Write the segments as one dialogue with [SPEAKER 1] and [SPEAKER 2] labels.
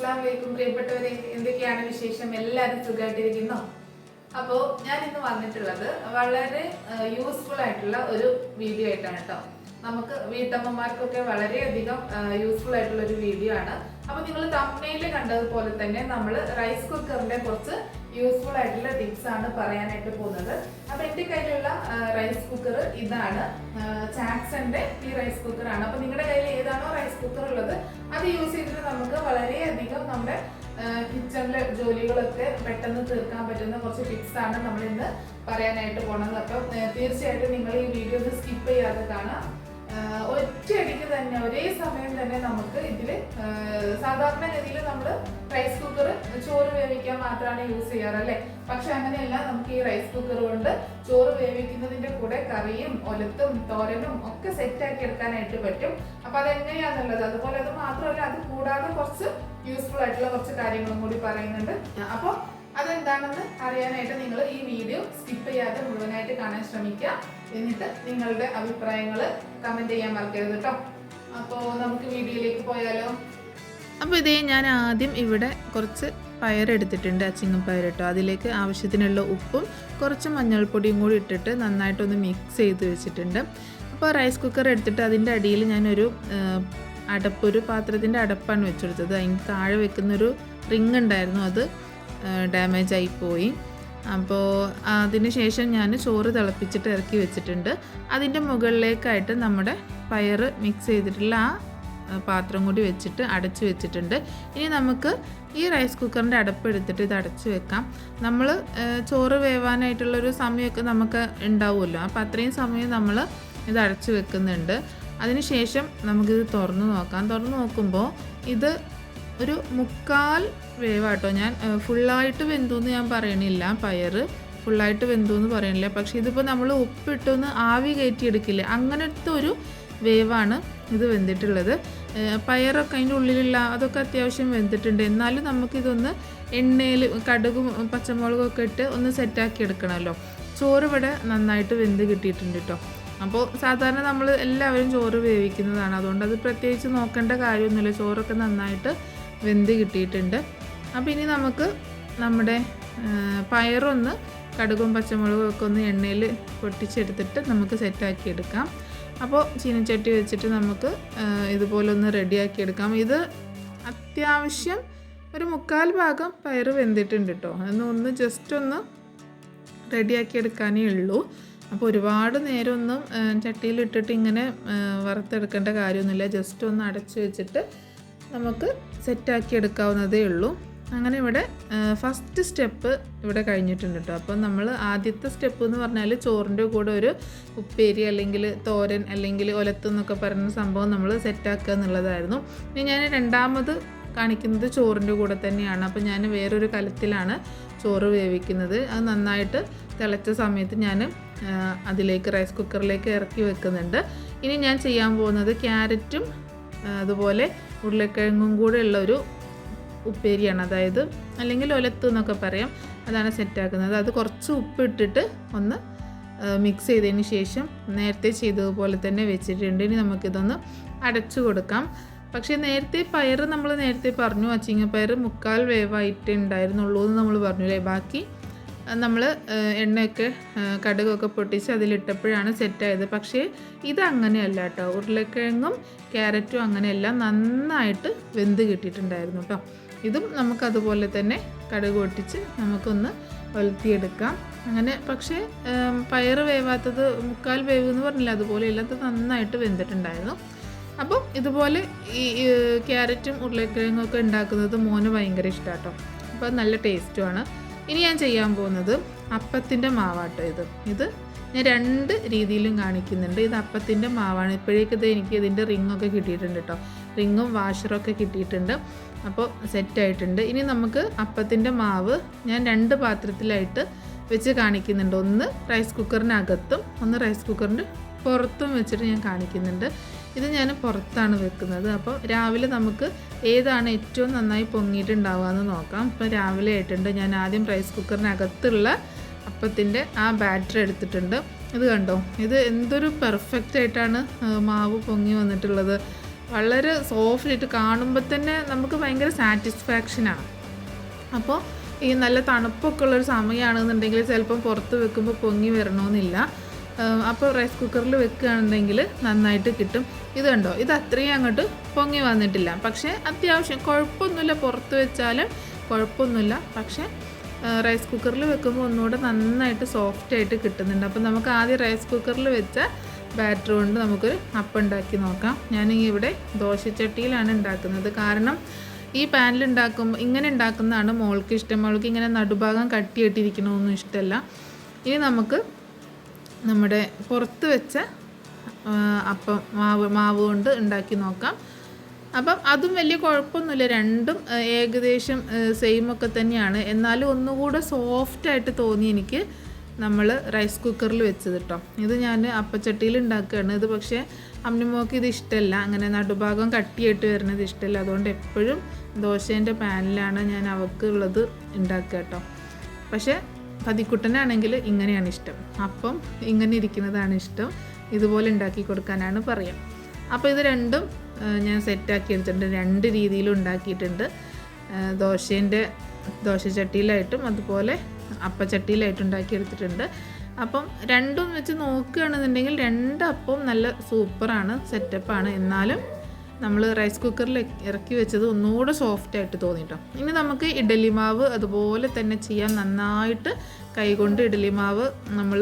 [SPEAKER 1] അസ്സാം വലൈക്കും പ്രിയപ്പെട്ടവരെ എന്തൊക്കെയാണ് വിശേഷം? എല്ലാവരും സുഖമായിട്ടിരിക്കുന്നു അപ്പോൾ ഞാൻ ഇന്ന് വന്നിട്ടുള്ളത് വളരെ യൂസ്ഫുൾ ആയിട്ടുള്ള ഒരു വീഡിയോ ആയിട്ടാണ് കേട്ടോ. നമുക്ക് വീട്ടമ്മമാർക്കൊക്കെ വളരെയധികം യൂസ്ഫുൾ ആയിട്ടുള്ള ഒരു വീഡിയോ ആണ്. അപ്പോൾ നിങ്ങൾ തമ്മയിൽ കണ്ടതുപോലെ തന്നെ നമ്മൾ റൈസ് കുക്കറിന്റെ കുറച്ച് യൂസ്ഫുൾ ആയിട്ടുള്ള ടിപ്സ് ആണ് പറയാനായിട്ട് പോകുന്നത്. അപ്പോൾ എന്റെ കയ്യിലുള്ള റൈസ് കുക്കർ ഇതാണ്. ചാക്സന്റെ ഈ റൈസ് കുക്കറാണ് അപ്പോൾ നിങ്ങളുടെ കയ്യിൽ ഏതാണോ റൈസ് കുക്കർ ഉള്ളത് അത് യൂസ് ചെയ്തിട്ട് നമുക്ക് വളരെയധികം നമ്മുടെ കിച്ചണിലെ ജോലികളൊക്കെ പെട്ടെന്ന് തീർക്കാൻ പറ്റുന്ന കുറച്ച് ടിപ്സ് ആണ് നമ്മൾ ഇന്ന് പറയാനായിട്ട് പോണത് അപ്പം തീർച്ചയായിട്ടും നിങ്ങൾ ഈ വീഡിയോ ഒന്ന് സ്കിപ്പ് ചെയ്യാതെ കാണാം ഒറ്റയടിക്ക് തന്നെ ഒരേ സമയം തന്നെ നമുക്ക് ഇതിൽ സാധാരണ രീതിയിൽ നമ്മൾ റൈസ് കുക്കർ ചോറ് വേവിക്കാൻ മാത്രമാണ് യൂസ് ചെയ്യാറ് അല്ലേ പക്ഷെ അങ്ങനെയല്ല നമുക്ക് ഈ റൈസ് കുക്കർ കൊണ്ട് ചോറ് വേവിക്കുന്നതിന്റെ കൂടെ കറിയും ഒലത്തും തോരനും ഒക്കെ സെറ്റ് ആക്കി എടുക്കാനായിട്ട് പറ്റും. അപ്പൊ അതെങ്ങനെയാണെന്നുള്ളത് അതുപോലെ അത് മാത്രമല്ല അത് കൂടാതെ കുറച്ച് യൂസ്ഫുൾ ആയിട്ടുള്ള കുറച്ച് കാര്യങ്ങളും കൂടി പറയുന്നുണ്ട്. അപ്പോൾ അതെന്താണെന്ന് അറിയാനായിട്ട് നിങ്ങൾ ഈ വീഡിയോ സ്കിപ്പ് ചെയ്യാതെ മുഴുവനായിട്ട് കാണാൻ ശ്രമിക്കുക. എന്നിട്ട് നിങ്ങളുടെ അഭിപ്രായങ്ങൾ കമന്റ് ചെയ്യാൻ മറക്കരുത് കേട്ടോ അപ്പോൾ നമുക്ക് വീഡിയോയിലേക്ക് പോയാലോ?
[SPEAKER 2] അപ്പോൾ ഇതേ ഞാൻ ആദ്യം ഇവിടെ കുറച്ച് പയറെടുത്തിട്ടുണ്ട് അച്ചിങ്ങം പയർ കേട്ടോ അതിലേക്ക് ആവശ്യത്തിനുള്ള ഉപ്പും കുറച്ച് മഞ്ഞൾപ്പൊടിയും കൂടി ഇട്ടിട്ട് നന്നായിട്ടൊന്ന് മിക്സ് ചെയ്ത് വെച്ചിട്ടുണ്ട്. അപ്പോൾ റൈസ് കുക്കർ എടുത്തിട്ട് അതിന്റെ അടിയിൽ ഞാനൊരു അടപ്പ് ഒരു പാത്രത്തിന്റെ അടപ്പാണ് വെച്ചെടുത്തത്. അതിന് താഴെ വെക്കുന്നൊരു റിങ് ഉണ്ടായിരുന്നു അത് ഡാമേജ് ആയി പോയി. അപ്പോൾ അതിന് ശേഷം ഞാൻ ചോറ് തിളപ്പിച്ചിട്ട് ഇറക്കി വെച്ചിട്ടുണ്ട്. അതിന്റെ മുകളിലേക്കായിട്ട് നമ്മുടെ പയർ മിക്സ് ചെയ്തിട്ടുള്ള ആ ആ, പാത്രം കൂടി വെച്ചിട്ട് അടച്ചു വെച്ചിട്ടുണ്ട്. ഇനി നമുക്ക് ഈ റൈസ് കുക്കറിന്റെ അടപ്പ് എടുത്തിട്ട് ഇത് അടച്ചു വെക്കാം. നമ്മൾ ചോറ് വേവാനായിട്ടുള്ളൊരു സമയമൊക്കെ നമുക്ക് ഉണ്ടാവുമല്ലോ. അപ്പോൾ അത്രയും സമയം നമ്മൾ ഇത് അടച്ചു വെക്കുന്നുണ്ട്. അതിനുശേഷം നമുക്കിത് തുറന്ന് നോക്കാം. തുറന്ന് നോക്കുമ്പോൾ ഇത് ഒരു മുക്കാൽ വേവാട്ടോ ഞാൻ. ഫുള്ളായിട്ട് വെന്തു എന്ന് ഞാൻ പറയണില്ല. പയർ ഫുള്ളായിട്ട് വെന്തു എന്ന് പറയണില്ല. പക്ഷേ ഇതിപ്പോൾ നമ്മൾ ഉപ്പിട്ടൊന്ന് ആവി കയറ്റി എടുക്കില്ല അങ്ങനത്തെ ഒരു വേവാണ് ഇത് വെന്തിട്ടുള്ളത്. പയറൊക്കെ അതിന്റെ ഉള്ളിലുള്ള അതൊക്കെ അത്യാവശ്യം വെന്തിട്ടുണ്ട്. എന്നാലും നമുക്കിതൊന്ന് എണ്ണയിൽ കടുകും പച്ചമുളകും ഒക്കെ ഇട്ട് ഒന്ന് സെറ്റാക്കി എടുക്കണമല്ലോ ചോറ് ഇവിടെ നന്നായിട്ട് വെന്ത് കിട്ടിയിട്ടുണ്ട് കേട്ടോ അപ്പോൾ സാധാരണ നമ്മൾ എല്ലാവരും ചോറ് വേവിക്കുന്നതാണ്. അതുകൊണ്ട് അത് പ്രത്യേകിച്ച് നോക്കേണ്ട കാര്യമൊന്നുമില്ല. ചോറൊക്കെ നന്നായിട്ട് വെന്ത് കിട്ടിയിട്ടുണ്ട്. അപ്പോൾ ഇനി നമുക്ക് നമ്മുടെ പയറൊന്ന് കടുകും പച്ചമുളകും ഒക്കെ ഒന്ന് എണ്ണയിൽ പൊട്ടിച്ചെടുത്തിട്ട് നമുക്ക് സെറ്റാക്കി എടുക്കാം. അപ്പോൾ ചീനച്ചട്ടി വെച്ചിട്ട് നമുക്ക് ഇതുപോലൊന്ന് റെഡിയാക്കി എടുക്കാം. ഇത് അത്യാവശ്യം ഒരു മുക്കാൽ ഭാഗം പയർ വെന്തിട്ടുണ്ട് കേട്ടോ അതൊന്ന് ഒന്ന് ജസ്റ്റ് ഒന്ന് റെഡിയാക്കി എടുക്കാനേ ഉള്ളൂ. അപ്പോൾ ഒരുപാട് നേരമൊന്നും ചട്ടിയിലിട്ടിട്ട് ഇങ്ങനെ വറുത്തെടുക്കേണ്ട കാര്യമൊന്നുമില്ല. ജസ്റ്റ് ഒന്ന് അടച്ചു വെച്ചിട്ട് നമുക്ക് സെറ്റാക്കി എടുക്കാവുന്നതേ ഉള്ളൂ. അങ്ങനെ ഇവിടെ ഫസ്റ്റ് സ്റ്റെപ്പ് ഇവിടെ കഴിഞ്ഞിട്ടുണ്ട് കേട്ടോ അപ്പം നമ്മൾ ആദ്യത്തെ സ്റ്റെപ്പ് എന്ന് പറഞ്ഞാൽ ചോറിന്റെ കൂടെ ഒരു ഉപ്പേരി അല്ലെങ്കിൽ തോരൻ അല്ലെങ്കിൽ ഒലത്ത് എന്നൊക്കെ പറയുന്ന സംഭവം നമ്മൾ സെറ്റാക്കുക എന്നുള്ളതായിരുന്നു. ഇനി ഞാൻ രണ്ടാമത് കാണിക്കുന്നത് ചോറിന്റെ കൂടെ തന്നെയാണ്. അപ്പം ഞാൻ വേറൊരു കലത്തിലാണ് ചോറ് വേവിക്കുന്നത്. അത് നന്നായിട്ട് തിളച്ച സമയത്ത് ഞാൻ അതിലേക്ക് റൈസ് കുക്കറിലേക്ക് ഇറക്കി വെക്കുന്നുണ്ട്. ഇനി ഞാൻ ചെയ്യാൻ പോകുന്നത് ക്യാരറ്റും അതുപോലെ ഉരുളക്കിഴങ്ങും കൂടെ ഉള്ള ഒരു ഉപ്പേരിയാണ്. അതായത് അല്ലെങ്കിൽ ഒലത്ത് എന്നൊക്കെ പറയാം. അതാണ് സെറ്റാക്കുന്നത് അത് കുറച്ച് ഉപ്പിട്ടിട്ട് ഒന്ന് മിക്സ് ചെയ്തതിന് ശേഷം നേരത്തെ ചെയ്തതുപോലെ തന്നെ വെച്ചിട്ടുണ്ട്. ഇനി നമുക്കിതൊന്ന് അടച്ചു കൊടുക്കാം. പക്ഷേ നേരത്തെ പയർ നമ്മൾ നേരത്തെ പറഞ്ഞു. അച്ചിങ്ങപ്പയർ മുക്കാൽ വേവായിട്ട് ഉണ്ടായിരുന്നുള്ളൂ എന്ന് നമ്മൾ പറഞ്ഞു അല്ലേ ബാക്കി നമ്മൾ എണ്ണയൊക്കെ കടുകൊക്കെ പൊട്ടിച്ച് അതിലിട്ടപ്പോഴാണ് സെറ്റായത്. പക്ഷേ ഇത് അങ്ങനെയല്ല കേട്ടോ. ഉരുളക്കിഴങ്ങും ക്യാരറ്റും അങ്ങനെയല്ല നന്നായിട്ട് വെന്ത് കിട്ടിയിട്ടുണ്ടായിരുന്നു കേട്ടോ. ഇതും നമുക്കതുപോലെ തന്നെ കടുക് പൊട്ടിച്ച് നമുക്കൊന്ന് ഒലത്തിയെടുക്കാം. അങ്ങനെ പക്ഷേ പയറ് വേവാത്തത് മുക്കാൽ വേവ് എന്ന് പറഞ്ഞില്ല അതുപോലെ ഇല്ലാത്ത നന്നായിട്ട് വെന്തിട്ടുണ്ടായിരുന്നു. അപ്പം ഇതുപോലെ ഈ ക്യാരറ്റും ഉരുളക്കിഴങ്ങും ഒക്കെ ഉണ്ടാക്കുന്നത് മോന് ഭയങ്കര ഇഷ്ടമാണ് കേട്ടോ. അപ്പോൾ നല്ല ടേസ്റ്റുമാണ് ഇനി ഞാൻ ചെയ്യാൻ പോകുന്നത് അപ്പത്തിന്റെ മാവാട്ടോ ഇത്. ഇത് ഞാൻ രണ്ട് രീതിയിലും കാണിക്കുന്നുണ്ട്. ഇത് അപ്പത്തിന്റെ മാവാണ്. ഇപ്പോഴേക്കത് എനിക്ക് ഇതിന്റെ റിങ്ങൊക്കെ കിട്ടിയിട്ടുണ്ട് കേട്ടോ. റിങ്ങും വാഷറൊക്കെ കിട്ടിയിട്ടുണ്ട്. അപ്പോൾ സെറ്റായിട്ടുണ്ട് ഇനി നമുക്ക് അപ്പത്തിന്റെ മാവ് ഞാൻ രണ്ട് പാത്രത്തിലായിട്ട് വെച്ച് കാണിക്കുന്നുണ്ട്. ഒന്ന് റൈസ് കുക്കറിനകത്തും ഒന്ന് റൈസ് കുക്കറിന്റെ പുറത്തും വെച്ചിട്ട് ഞാൻ കാണിക്കുന്നുണ്ട്. ഇത് ഞാൻ പുറത്താണ് വെക്കുന്നത്. അപ്പോൾ രാവിലെ നമുക്ക് ഏതാണ് ഏറ്റവും നന്നായി പൊങ്ങിയിട്ടുണ്ടാവുക എന്ന് നോക്കാം. ഇപ്പോൾ രാവിലെ ആയിട്ടുണ്ട്. ഞാൻ ആദ്യം റൈസ് കുക്കറിനകത്തുള്ള അപ്പത്തിന്റെ ആ ബാറ്റർ എടുത്തിട്ടുണ്ട്. ഇത് കണ്ടോ? ഇത് എന്തൊരു പെർഫെക്റ്റ് ആയിട്ടാണ് മാവ് പൊങ്ങി വന്നിട്ടുള്ളത്. വളരെ സോഫ്റ്റ് ആയിട്ട് കാണുമ്പോൾ തന്നെ നമുക്ക് ഭയങ്കര സാറ്റിസ്ഫാക്ഷനാണ് അപ്പോൾ ഈ നല്ല തണുപ്പൊക്കെ ഉള്ളൊരു സമയമാണെന്നുണ്ടെങ്കിൽ ചിലപ്പം പുറത്ത് വെക്കുമ്പോൾ പൊങ്ങി വരണമെന്നില്ല. അപ്പോൾ റൈസ് കുക്കറിൽ വെക്കുകയാണെന്നുണ്ടെങ്കിൽ നന്നായിട്ട് കിട്ടും. ഇത് കണ്ടോ ഇത് അത്രയും അങ്ങോട്ട് പൊങ്ങി വന്നിട്ടില്ല. പക്ഷേ അത്യാവശ്യം കുഴപ്പമൊന്നുമില്ല. പുറത്ത് വെച്ചാലും കുഴപ്പമൊന്നുമില്ല. പക്ഷേ റൈസ് കുക്കറിൽ വെക്കുമ്പോൾ ഒന്നുകൂടെ നന്നായിട്ട് സോഫ്റ്റ് ആയിട്ട് കിട്ടുന്നുണ്ട്. അപ്പോൾ നമുക്ക് ആദ്യം റൈസ് കുക്കറിൽ വെച്ച ബാറ്റർ കൊണ്ട് നമുക്കൊരു അപ്പം ഉണ്ടാക്കി നോക്കാം. ഞാൻ ഇവിടെ ദോശച്ചട്ടിയിലാണ് ഉണ്ടാക്കുന്നത്. കാരണം ഈ പാനിൽ ഉണ്ടാക്കുമ്പോൾ ഇങ്ങനെ ഉണ്ടാക്കുന്നതാണ് മോൾക്ക് ഇഷ്ടം. മോൾക്ക് ഇങ്ങനെ നടുഭാഗം കട്ടിയിട്ടിരിക്കണമെന്നും ഇഷ്ടമല്ല. ഇനി നമുക്ക് നമ്മുടെ പുറത്ത് വെച്ച അപ്പം മാവ് മാവ് കൊണ്ട് ഉണ്ടാക്കി നോക്കാം. അപ്പം അതും വലിയ കുഴപ്പമൊന്നുമില്ല. രണ്ടും ഏകദേശം സെയിം ഒക്കെ തന്നെയാണ്. എന്നാലും ഒന്നുകൂടെ സോഫ്റ്റായിട്ട് തോന്നി എനിക്ക് നമ്മൾ റൈസ് കുക്കറിൽ വെച്ചത് കേട്ടോ ഇത് ഞാൻ അപ്പച്ചട്ടിയിൽ ഉണ്ടാക്കുകയാണ്. ഇത് പക്ഷേ അമ്മിമോക്ക് ഇത് ഇഷ്ടമല്ല അങ്ങനെ നടുഭാഗം കട്ടിയായിട്ട് വരുന്നത് ഇഷ്ടമല്ല അതുകൊണ്ട് എപ്പോഴും ദോശേന്റെ പാനിലാണ് ഞാൻ അവൾക്ക് ഉള്ളത് ഉണ്ടാക്കുക കേട്ടോ പക്ഷേ പതിക്കുട്ടനാണെങ്കിൽ ഇങ്ങനെയാണ് ഇഷ്ടം. അപ്പം ഇങ്ങനെ ഇരിക്കുന്നതാണ് ഇഷ്ടം. ഇതുപോലെ ഉണ്ടാക്കി കൊടുക്കാനാണ് പറയാം. അപ്പോൾ ഇത് രണ്ടും ഞാൻ സെറ്റാക്കി എടുത്തിട്ടുണ്ട്. രണ്ട് രീതിയിലും ഉണ്ടാക്കിയിട്ടുണ്ട്. ദോശേന്റെ ദോശച്ചട്ടിയിലായിട്ടും അതുപോലെ അപ്പച്ചട്ടിയിലായിട്ടും ഉണ്ടാക്കി എടുത്തിട്ടുണ്ട്. അപ്പം രണ്ടും വെച്ച് നോക്കുകയാണെന്നുണ്ടെങ്കിൽ രണ്ടപ്പവും നല്ല സൂപ്പറാണ് സെറ്റപ്പാണ്. എന്നാലും നമ്മൾ റൈസ് കുക്കറിൽ ഇറക്കി വെച്ചത് ഒന്നുകൂടെ സോഫ്റ്റ് ആയിട്ട് തോന്നിട്ടോ. ഇനി നമുക്ക് ഇഡലി മാവ് അതുപോലെ തന്നെ ചെയ്യാൻ നന്നായിട്ട് കൈകൊണ്ട് ഇഡലി മാവ് നമ്മൾ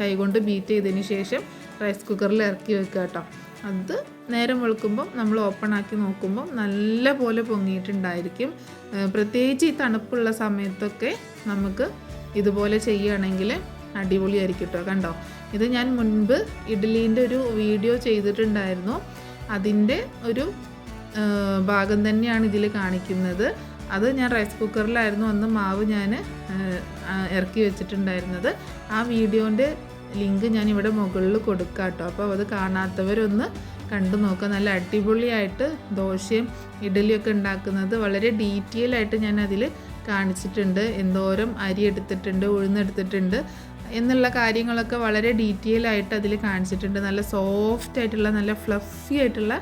[SPEAKER 2] കൈകൊണ്ട് ബീറ്റ് ചെയ്തതിന് ശേഷം റൈസ് കുക്കറിൽ ഇറക്കി വെക്കുക കേട്ടോ. അത് നേരം വെളുക്കുമ്പം നമ്മൾ ഓപ്പൺ ആക്കി നോക്കുമ്പോൾ നല്ല പോലെ പൊങ്ങിയിട്ടുണ്ടായിരിക്കും. പ്രത്യേകിച്ച് ഈ തണുപ്പുള്ള സമയത്തൊക്കെ നമുക്ക് ഇതുപോലെ ചെയ്യുകയാണെങ്കിൽ അടിപൊളിയായിരിക്കും കേട്ടോ. കണ്ടോ? ഇത് ഞാൻ മുൻപ് ഇഡ്ഡലീന്റെ ഒരു വീഡിയോ ചെയ്തിട്ടുണ്ടായിരുന്നു. അതിന്റെ ഒരു ഭാഗം തന്നെയാണ് ഇതിൽ കാണിക്കുന്നത്. അത് ഞാൻ റൈസ് കുക്കറിലായിരുന്നു അന്ന് മാവ് ഞാൻ ഇറക്കി വെച്ചിട്ടുണ്ടായിരുന്നത്. ആ വീഡിയോന്റെ ലിങ്ക് ഞാൻ ഇവിടെ മുകളിൽ കൊടുക്കാം കേട്ടോ അപ്പോൾ അത് കാണാത്തവരൊന്ന് കണ്ടു നോക്കുക. നല്ല അടിപൊളിയായിട്ട് ദോശയും ഇഡലിയൊക്കെ ഉണ്ടാക്കുന്നത് വളരെ ഡീറ്റെയിൽ ആയിട്ട് ഞാൻ അതിൽ കാണിച്ചിട്ടുണ്ട്. എന്തോരം അരി എടുത്തിട്ടുണ്ട് ഉഴുന്നെടുത്തിട്ടുണ്ട് എന്നുള്ള കാര്യങ്ങളൊക്കെ വളരെ ഡീറ്റെയിൽ ആയിട്ട് അതിൽ കാണിച്ചിട്ടുണ്ട്. നല്ല സോഫ്റ്റ് ആയിട്ടുള്ള നല്ല ഫ്ലഫി ആയിട്ടുള്ള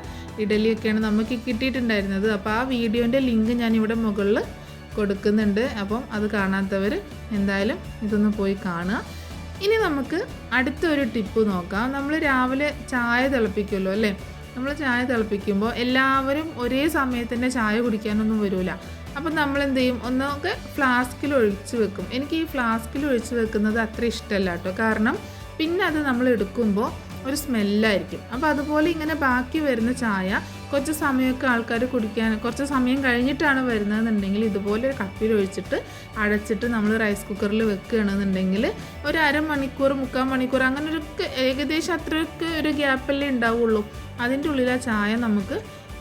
[SPEAKER 2] ഇഡലിയൊക്കെയാണ് നമുക്ക് കിട്ടിയിട്ടുണ്ടായിരുന്നത്. അപ്പോൾ ആ വീഡിയോന്റെ ലിങ്ക് ഞാൻ ഇവിടെ മുകളിൽ കൊടുക്കുന്നുണ്ട്. അപ്പം അത് കാണാത്തവർ എന്തായാലും ഇതൊന്ന് പോയി കാണുക. ഇനി നമുക്ക് അടുത്തൊരു ടിപ്പ് നോക്കാം. നമ്മൾ രാവിലെ ചായ തിളപ്പിക്കുമല്ലോ അല്ലേ? നമ്മൾ ചായ തിളപ്പിക്കുമ്പോൾ എല്ലാവരും ഒരേ സമയത്ത് തന്നെ ചായ കുടിക്കാനൊന്നും വരില്ല അപ്പം നമ്മൾ എന്ത് ചെയ്യും ഒന്നൊക്കെ ഫ്ലാസ്കിൽ ഒഴിച്ച് വെക്കും. എനിക്ക് ഈ ഫ്ലാസ്കിൽ ഒഴിച്ച് വെക്കുന്നത് അത്ര ഇഷ്ടമല്ല കേട്ടോ. കാരണം പിന്നെ അത് നമ്മൾ എടുക്കുമ്പോൾ ഒരു സ്മെല്ലായിരിക്കും അപ്പോൾ അതുപോലെ ഇങ്ങനെ ബാക്കി വരുന്ന ചായ കുറച്ച് സമയമൊക്കെ ആൾക്കാർ കുടിക്കാൻ കുറച്ച് സമയം കഴിഞ്ഞിട്ടാണ് വരുന്നതെന്നുണ്ടെങ്കിൽ ഇതുപോലെ ഒരു കപ്പിൽ ഒഴിച്ചിട്ട് അടച്ചിട്ട് നമ്മൾ റൈസ് കുക്കറിൽ വെക്കുകയാണെന്നുണ്ടെങ്കിൽ ഒരു അരമണിക്കൂർ മുക്കാൽ മണിക്കൂർ അങ്ങനെ ഒരു ഏകദേശം അത്രയൊക്കെ ഒരു ഗ്യാപ്പല്ലേ ഉണ്ടാവുള്ളൂ. അതിന്റെ ഉള്ളിൽ ആ ചായ നമുക്ക്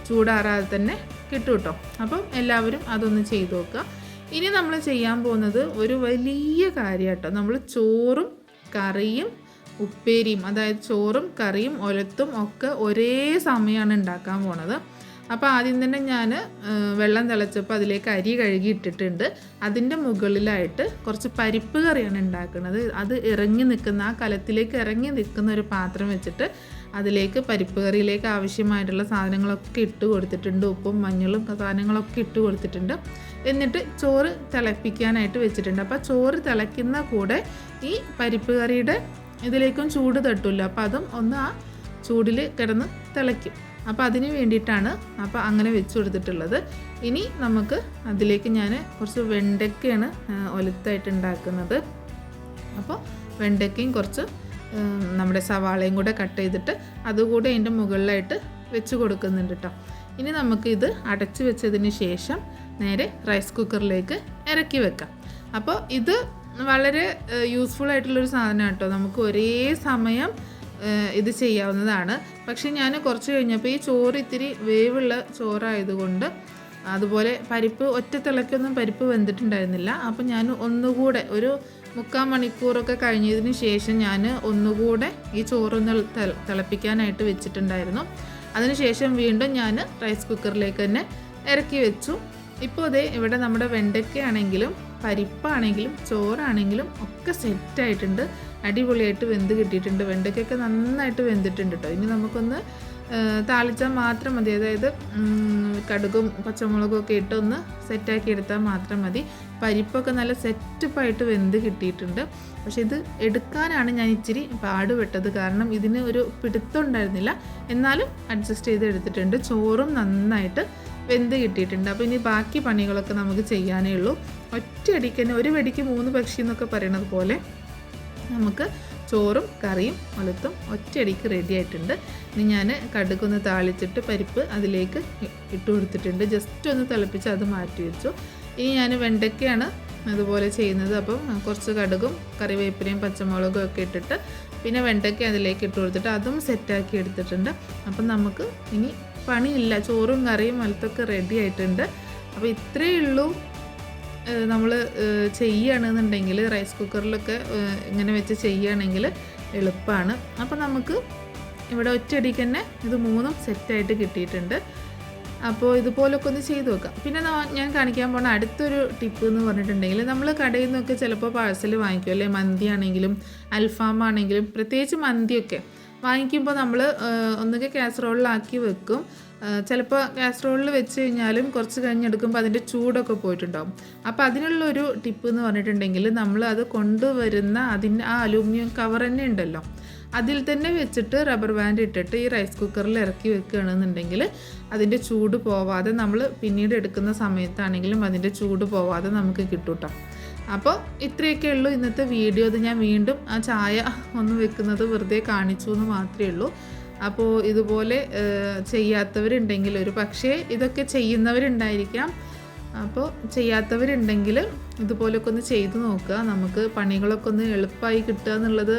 [SPEAKER 2] ചൂടാറാതെ തന്നെ കിട്ടും കേട്ടോ. അപ്പം എല്ലാവരും അതൊന്ന് ചെയ്തു നോക്കുക. ഇനി നമ്മൾ ചെയ്യാൻ പോകുന്നത് ഒരു വലിയ കാര്യം കേട്ടോ നമ്മൾ ചോറും കറിയും ഉപ്പേരിയും അതായത് ചോറും കറിയും ഒലത്തും ഒക്കെ ഒരേ സമയമാണ് ഉണ്ടാക്കാൻ പോണത്. അപ്പോൾ ആദ്യം തന്നെ ഞാൻ വെള്ളം തിളച്ചപ്പോൾ അതിലേക്ക് അരി കഴുകി ഇട്ടിട്ടുണ്ട്. അതിന്റെ മുകളിലായിട്ട് കുറച്ച് പരിപ്പ് കറിയാണ് ഉണ്ടാക്കുന്നത്. അത് ഇറങ്ങി നിൽക്കുന്ന ആ കലത്തിലേക്ക് ഇറങ്ങി നിൽക്കുന്ന ഒരു പാത്രം വെച്ചിട്ട് അതിലേക്ക് പരിപ്പ് കറിയിലേക്ക് ആവശ്യമായിട്ടുള്ള സാധനങ്ങളൊക്കെ ഇട്ട് കൊടുത്തിട്ടുണ്ട്. ഉപ്പും മഞ്ഞളും സാധനങ്ങളൊക്കെ ഇട്ട് കൊടുത്തിട്ടുണ്ട്. എന്നിട്ട് ചോറ് തിളപ്പിക്കാനായിട്ട് വെച്ചിട്ടുണ്ട്. അപ്പോൾ ചോറ് തിളയ്ക്കുന്ന കൂടെ ഈ പരിപ്പ് കറിയുടെ ഇതിലേക്കും ചൂട് തട്ടില്ല അപ്പോൾ അതും ഒന്ന് ആ ചൂടിൽ കിടന്ന് തിളയ്ക്കും. അപ്പോൾ അതിന് വേണ്ടിയിട്ടാണ് അപ്പോൾ അങ്ങനെ വെച്ച് കൊടുത്തിട്ടുള്ളത്. ഇനി നമുക്ക് അതിലേക്ക് ഞാൻ കുറച്ച് വെണ്ടയ്ക്കയാണ് ഒലുത്തായിട്ട് ഉണ്ടാക്കുന്നത്. അപ്പോൾ വെണ്ടയ്ക്കയും കുറച്ച് നമ്മുടെ സവാളയും കൂടെ കട്ട് ചെയ്തിട്ട് അതുകൂടെ അതിന്റെ മുകളിലായിട്ട് വെച്ച് കൊടുക്കുന്നുണ്ട് കേട്ടോ ഇനി നമുക്ക് ഇത് അടച്ചു വെച്ചതിന് ശേഷം നേരെ റൈസ് കുക്കറിലേക്ക് ഇറക്കി വെക്കാം. അപ്പോൾ ഇത് വളരെ യൂസ്ഫുൾ ആയിട്ടുള്ളൊരു സാധനമാണ് കേട്ടോ. നമുക്ക് ഒരേ സമയം ഇത് ചെയ്യാവുന്നതാണ്. പക്ഷേ ഞാൻ കുറച്ച് കഴിഞ്ഞപ്പോൾ ഈ ചോറ് ഇത്തിരി വേവുള്ള ചോറായതുകൊണ്ട് അതുപോലെ പരിപ്പ് ഒറ്റ തിളക്കൊന്നും പരിപ്പ് വെന്തിട്ടുണ്ടായിരുന്നില്ല. അപ്പം ഞാൻ ഒന്നുകൂടെ ഒരു മുക്കാൽ മണിക്കൂറൊക്കെ കഴിഞ്ഞതിന് ശേഷം ഞാൻ ഒന്നുകൂടെ ഈ ചോറൊന്ന് തിള- തിളപ്പിക്കാനായിട്ട് വെച്ചിട്ടുണ്ടായിരുന്നു. അതിനുശേഷം വീണ്ടും ഞാൻ റൈസ് കുക്കറിലേക്ക് തന്നെ ഇറക്കി വെച്ചു. ഇപ്പോൾ അതേ ഇവിടെ നമ്മുടെ വെണ്ടയ്ക്കയാണെങ്കിലും പരിപ്പാണെങ്കിലും ചോറാണെങ്കിലും ഒക്കെ സെറ്റായിട്ടുണ്ട്. അടിപൊളിയായിട്ട് വെന്ത് കിട്ടിയിട്ടുണ്ട്. വെണ്ടയ്ക്കൊക്കെ നന്നായിട്ട് വെന്തിട്ടുണ്ട് കേട്ടോ ഇനി നമുക്കൊന്ന് താളിച്ചാൽ മാത്രം മതി. അതായത് കടുകും പച്ചമുളകും ഒക്കെ ഇട്ടൊന്ന് സെറ്റാക്കി എടുത്താൽ മാത്രം മതി. പരിപ്പൊക്കെ നല്ല സെറ്റപ്പായിട്ട് വെന്ത് കിട്ടിയിട്ടുണ്ട്. പക്ഷെ ഇത് എടുക്കാനാണ് ഞാൻ ഇച്ചിരി പാടുപെട്ടത്. കാരണം ഇതിന് ഒരു പിടുത്തം ഉണ്ടായിരുന്നില്ല. എന്നാലും അഡ്ജസ്റ്റ് ചെയ്ത് എടുത്തിട്ടുണ്ട്. ചോറും നന്നായിട്ട് വെന്ത് കിട്ടിയിട്ടുണ്ട്. അപ്പോൾ ഇനി ബാക്കി പണികളൊക്കെ നമുക്ക് ചെയ്യാനേ ഉള്ളൂ. ഒറ്റയടിക്ക് തന്നെ ഒരു വെടിക്ക് മൂന്ന് പക്ഷി എന്നൊക്കെ പറയണത് പോലെ നമുക്ക് ചോറും കറിയും ഒലത്തും ഒറ്റയടിക്ക് റെഡി ആയിട്ടുണ്ട്. ഇനി ഞാൻ കടുക്കൊന്ന് താളിച്ചിട്ട് പരിപ്പ് അതിലേക്ക് ഇട്ട് കൊടുത്തിട്ടുണ്ട്. ജസ്റ്റ് ഒന്ന് തിളപ്പിച്ച് അത് മാറ്റി വെച്ചു. ഇനി ഞാൻ വെണ്ടയ്ക്കയാണ് അതുപോലെ ചെയ്യുന്നത്. അപ്പം കുറച്ച് കടുകും കറിവേപ്പിലയും പച്ചമുളകും ഒക്കെ ഇട്ടിട്ട് പിന്നെ വെണ്ടയ്ക്ക അതിലേക്ക് ഇട്ട് കൊടുത്തിട്ട് അതും സെറ്റാക്കി എടുത്തിട്ടുണ്ട്. അപ്പം നമുക്ക് ഇനി പണിയില്ല ചോറും കറിയും മലത്തൊക്കെ റെഡി ആയിട്ടുണ്ട്. അപ്പോൾ ഇത്രയേ ഉള്ളൂ. നമ്മൾ ചെയ്യുകയാണെന്നുണ്ടെങ്കിൽ റൈസ് കുക്കറിലൊക്കെ ഇങ്ങനെ വെച്ച് ചെയ്യുകയാണെങ്കിൽ എളുപ്പമാണ് അപ്പോൾ നമുക്ക് ഇവിടെ ഒറ്റയടിക്ക് തന്നെ ഇത് മൂന്നും സെറ്റായിട്ട് കിട്ടിയിട്ടുണ്ട്. അപ്പോൾ ഇതുപോലൊക്കെ ഒന്ന് ചെയ്ത് നോക്കാം. പിന്നെ ഞാൻ കാണിക്കാൻ പോണ അടുത്തൊരു ടിപ്പ് എന്ന് പറഞ്ഞിട്ടുണ്ടെങ്കിൽ നമ്മൾ കടയിൽ നിന്നൊക്കെ ചിലപ്പോൾ പാഴ്സൽ വാങ്ങിക്കും. അല്ലേ? മന്തി ആണെങ്കിലും അൽഫാം ആണെങ്കിലും പ്രത്യേകിച്ച് മന്തിയൊക്കെ. വാങ്ങിക്കുമ്പോൾ നമ്മൾ ഒന്നുകിൽ കാസറോളിലാക്കി വെക്കും. ചിലപ്പോൾ കാസറോളിൽ വെച്ച് കഴിഞ്ഞാലും കുറച്ച് കഴിഞ്ഞെടുക്കുമ്പോൾ അതിന്റെ ചൂടൊക്കെ പോയിട്ടുണ്ടാകും അപ്പോൾ അതിനുള്ളൊരു ടിപ്പ് എന്ന് പറഞ്ഞിട്ടുണ്ടെങ്കിൽ നമ്മൾ അത് കൊണ്ടുവരുന്ന അതിന്റെ ആ അലൂമിനിയം കവർ തന്നെ ഉണ്ടല്ലോ. അതിൽ തന്നെ വെച്ചിട്ട് റബ്ബർ ബാൻഡ് ഇട്ടിട്ട് ഈ റൈസ് കുക്കറിൽ ഇറക്കി വെക്കുകയാണെന്നുണ്ടെങ്കിൽ അതിന്റെ ചൂട് പോവാതെ നമ്മൾ പിന്നീട് എടുക്കുന്ന സമയത്താണെങ്കിലും അതിന്റെ ചൂട് പോവാതെ നമുക്ക് കേട്ടോ അപ്പോൾ ഇത്രയൊക്കെ ഉള്ളൂ ഇന്നത്തെ വീഡിയോ. അത് ഞാൻ വീണ്ടും ആ ചായ ഒന്ന് വെക്കുന്നത് വെറുതെ കാണിച്ചു എന്ന് മാത്രമേ ഉള്ളൂ. അപ്പോൾ ഇതുപോലെ ചെയ്യാത്തവരുണ്ടെങ്കിൽ ഒരു പക്ഷേ ഇതൊക്കെ ചെയ്യുന്നവരുണ്ടായിരിക്കാം. അപ്പോൾ ചെയ്യാത്തവരുണ്ടെങ്കിൽ ഇതുപോലൊക്കെ ഒന്ന് ചെയ്തു നോക്കുക. നമുക്ക് പണികളൊക്കെ ഒന്ന് എളുപ്പമായി കിട്ടുക എന്നുള്ളത്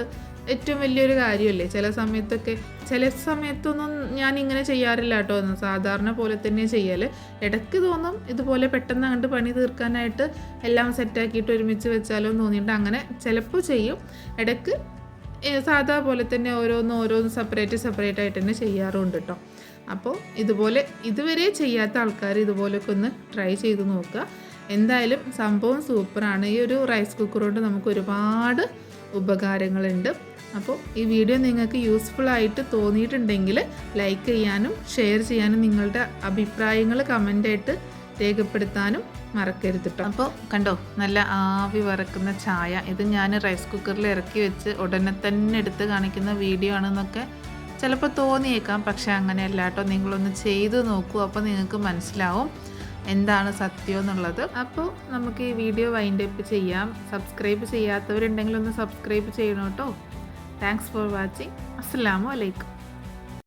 [SPEAKER 2] ഏറ്റവും വലിയൊരു കാര്യമല്ലേ? ചില സമയത്തൊക്കെ ചില സമയത്തൊന്നും ഞാൻ ഇങ്ങനെ ചെയ്യാറില്ല കേട്ടോ സാധാരണ പോലെ തന്നെ ചെയ്യൽ ഇടയ്ക്ക് തോന്നും ഇതുപോലെ പെട്ടെന്ന് അങ്ങോട്ട് പണി തീർക്കാനായിട്ട് എല്ലാം സെറ്റാക്കിയിട്ട് ഒരുമിച്ച് വെച്ചാലോ എന്ന് തോന്നിയിട്ട് അങ്ങനെ ചിലപ്പോൾ ചെയ്യും. ഇടയ്ക്ക് സാധാ പോലെ തന്നെ ഓരോന്നും ഓരോന്നും സെപ്പറേറ്റ് സെപ്പറേറ്റ് ആയിട്ട് തന്നെ ചെയ്യാറുണ്ട് കേട്ടോ. അപ്പോൾ ഇതുപോലെ ഇതുവരെ ചെയ്യാത്ത ആൾക്കാർ ഇതുപോലൊക്കെ ഒന്ന് ട്രൈ ചെയ്ത് നോക്കുക. എന്തായാലും സംഭവം സൂപ്പറാണ്. ഈ ഒരു റൈസ് കുക്കർ കൊണ്ട് നമുക്ക് ഒരുപാട് ഉപകാരങ്ങളുണ്ട്. അപ്പോൾ ഈ വീഡിയോ നിങ്ങൾക്ക് യൂസ്ഫുൾ ആയിട്ട് തോന്നിയിട്ടുണ്ടെങ്കിൽ ലൈക്ക് ചെയ്യാനും ഷെയർ ചെയ്യാനും നിങ്ങളുടെ അഭിപ്രായങ്ങൾ കമന്റായിട്ട് രേഖപ്പെടുത്താനും മറക്കരുത് കേട്ടോ അപ്പോൾ കണ്ടോ നല്ല ആവി വറക്കുന്ന ചായ. ഇത് ഞാൻ റൈസ് കുക്കറിൽ ഇറക്കി വെച്ച് ഉടനെ തന്നെ എടുത്ത് കാണിക്കുന്ന വീഡിയോ ആണെന്നൊക്കെ ചിലപ്പോൾ തോന്നിയേക്കാം. പക്ഷേ അങ്ങനെയല്ല കേട്ടോ നിങ്ങളൊന്ന് ചെയ്ത് നോക്കൂ അപ്പോൾ നിങ്ങൾക്ക് മനസ്സിലാവും എന്താണ് സത്യം എന്നുള്ളത്. അപ്പോൾ നമുക്ക് ഈ വീഡിയോ വൈൻഡപ്പ് ചെയ്യാം. സബ്സ്ക്രൈബ് ചെയ്യാത്തവരുണ്ടെങ്കിൽ ഒന്ന് സബ്സ്ക്രൈബ് ചെയ്യണം കേട്ടോ താങ്ക്സ് ഫോർ വാച്ചിങ് അസ്സാം വലൈക്കും